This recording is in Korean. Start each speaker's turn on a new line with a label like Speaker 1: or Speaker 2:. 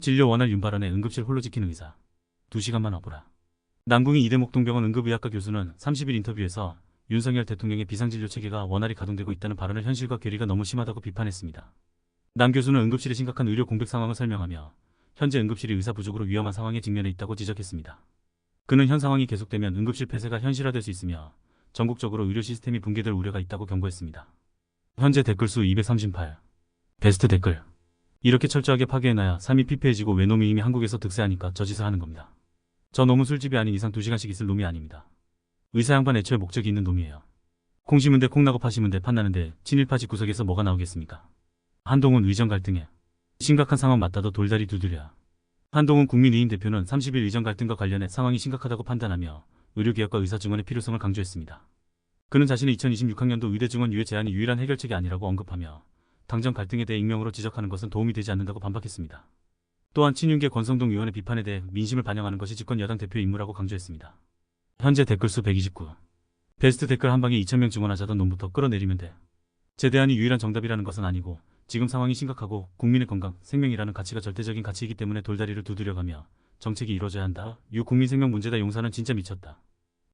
Speaker 1: 진료 원활 윤발언에 응급실 홀로 지키는 의사. 2시간만 업으라. 남궁이 이대목동병원 응급의학과 교수는 30일 인터뷰에서 윤석열 대통령의 비상진료 체계가 원활히 가동되고 있다는 발언을 현실과 괴리가 너무 심하다고 비판했습니다. 남 교수는 응급실의 심각한 의료 공백 상황을 설명하며 현재 응급실이 의사 부족으로 위험한 상황에 직면해 있다고 지적했습니다. 그는 현 상황이 계속되면 응급실 폐쇄가 현실화될 수 있으며 전국적으로 의료 시스템이 붕괴될 우려가 있다고 경고했습니다. 현재 댓글 수 238. 베스트 댓글. 이렇게 철저하게 파괴해놔야 삶이 피폐해지고 외놈이 이미 한국에서 득세하니까 저 짓을 하는 겁니다. 저 놈은 술집이 아닌 이상 2시간씩 있을 놈이 아닙니다. 의사 양반 애초에 목적이 있는 놈이에요. 콩 심은데 콩나고 파 심은데 판나는데 친일파 집구석에서 뭐가 나오겠습니까? 한동훈 의정 갈등에 심각한 상황 맞다도 돌다리 두드려. 한동훈 국민의힘 대표는 30일 의정 갈등과 관련해 상황이 심각하다고 판단하며 의료개혁과 의사증언의 필요성을 강조했습니다. 그는 자신의 2026학년도 의대증원 유예 제한이 유일한 해결책이 아니라고 언급하며 당정 갈등에 대해 익명으로 지적하는 것은 도움이 되지 않는다고 반박했습니다. 또한 친윤계 권성동 의원의 비판에 대해 민심을 반영하는 것이 집권 여당 대표의 임무라고 강조했습니다. 현재 댓글 수 129. 베스트 댓글 한 방에 2,000명 증언하자던 놈부터 끌어내리면 돼. 제 대안이 유일한 정답이라는 것은 아니고 지금 상황이 심각하고 국민의 건강, 생명이라는 가치가 절대적인 가치이기 때문에 돌다리를 두드려가며 정책이 이루어져야 한다. 유 국민 생명 문제다 용사는 진짜 미쳤다.